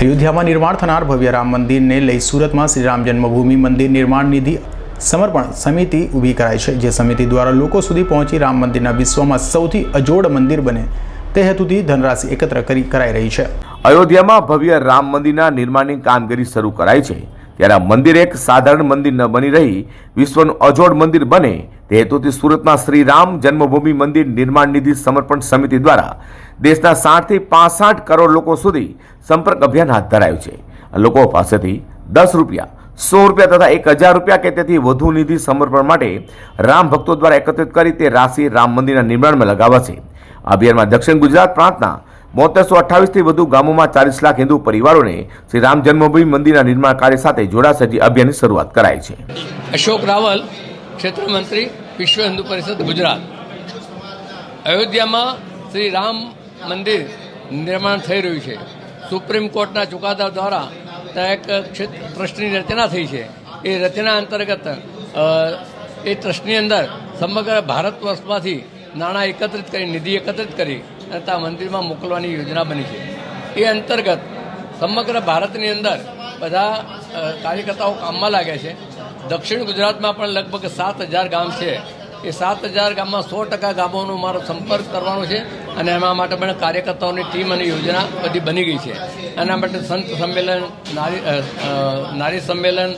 અયોધ્યામાં નિર્માણ થનાર ભવ્ય રામ મંદિરને લઈ સુરતમાં શ્રી રામ જન્મભૂમિ મંદિર નિર્માણ નિધિ સમર્પણ સમિતિ ઊભી કરાઈ છે, જે સમિતિ દ્વારા લોકો સુધી પહોંચી રામ મંદિરના વિશ્વમાં સૌથી અજોડ મંદિર બને તે હેતુથી ધનરાશિ એકત્ર કરી, કરાઈ રહી છે. અયોધ્યામાં ભવ્ય રામ મંદિરના નિર્માણની કામગીરી શરૂ કરાઈ છે. ત્યારે મંદિર એક સાધારણ મંદિર ન બની રહી, વિશ્વનું અજોડ મંદિર બને તે હેતુથી સુરતમાં શ્રી રામ જન્મભૂમિ મંદિર નિર્માણ નિધિ સમર્પણ સમિતિ દ્વારા દેશના સાઠથી પાસઠ કરોડ લોકો સુધી સંપર્ક અભિયાન હાથ ધરાયું છે. લોકો પાસેથી દસ રૂપિયા, સો રૂપિયા તથા એક હજાર રૂપિયા કે તેથી વધુ નિધિ સમર્પણ માટે રામ ભક્તો દ્વારા એકત્રિત કરી તે રાશિ રામ મંદિરના નિર્માણમાં લગાવાશે. અભિયાનમાં દક્ષિણ ગુજરાત પ્રાંતના બોતેરસો અઠ્ઠાવીસથી વધુ ગામોમાં ચાલીસ લાખ હિન્દુ પરિવારોને શ્રી રામ જન્મભૂમિ મંદિરના નિર્માણ કાર્ય સાથે જોડાશે અભિયાનની શરૂઆત કરાઈ છે. અશોક રાવલ ક્ષેત્ર મંત્રી વિશ્વ હિન્દુ પરિષદ ગુજરાત. અયોધ્યામાં શ્રી રામ મંદિર નિર્માણ થઈ રહ્યું છે. સુપ્રીમ કોર્ટના ચુકાદા દ્વારા ત્યાં એક ટ્રસ્ટની રચના થઈ છે. એ રચના અંતર્ગત એ ટ્રસ્ટની અંદર સમગ્ર ભારત વર્ષમાંથી નાણાં એકત્રિત કરી, નિધિ એકત્રિત કરી અને ત્યાં મંદિરમાં મોકલવાની યોજના બની છે. એ અંતર્ગત સમગ્ર ભારતની અંદર બધા કાર્યકર્તાઓ કામમાં લાગ્યા છે. દક્ષિણ ગુજરાતમાં પણ લગભગ સાત હજાર ગામ છે. એ સાત હજાર ગામમાં સો ટકા ગામોનો મારો સંપર્ક કરવાનો છે અને એના માટે પણ કાર્યકર્તાઓની ટીમ અને યોજના બધી બની ગઈ છે. એના માટે સંત સંમેલન, નારી નારી સંમેલન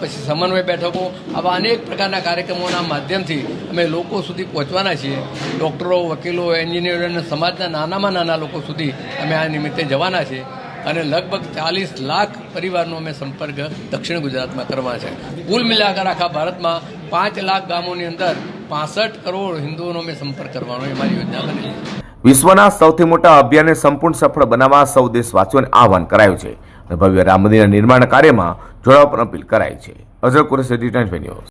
પછી સમન્વય બેઠકો, આવા અનેક પ્રકારના કાર્યક્રમોના માધ્યમથી અમે લોકો સુધી પહોંચવાના છીએ. ડૉક્ટરો, વકીલો, એન્જિનિયરો અને સમાજના નાનામાં નાના લોકો સુધી અમે આ નિમિત્તે જવાના છીએ. અને લગભગ ચાલીસ લાખ પરિવારનો અમે સંપર્ક દક્ષિણ ગુજરાતમાં કરવા છે. કુલ મિલાકર આખા ભારતમાં પાંચ લાખ ગામોની અંદર પાસઠ કરોડ હિન્દુઓનો અમે સંપર્ક કરવાનો એ મારી યોજના બની છે. વિશ્વના સૌથી મોટા અભિયાનને સંપૂર્ણ સફળ બનાવવા સૌ દેશવાસીઓને આહવાન કરાયું છે. અને ભવ્ય રામ મંદિરના નિર્માણ કાર્યમાં જોડાવા પણ અપીલ કરાઈ છે. અઝર કુરેશી ન્યૂઝ.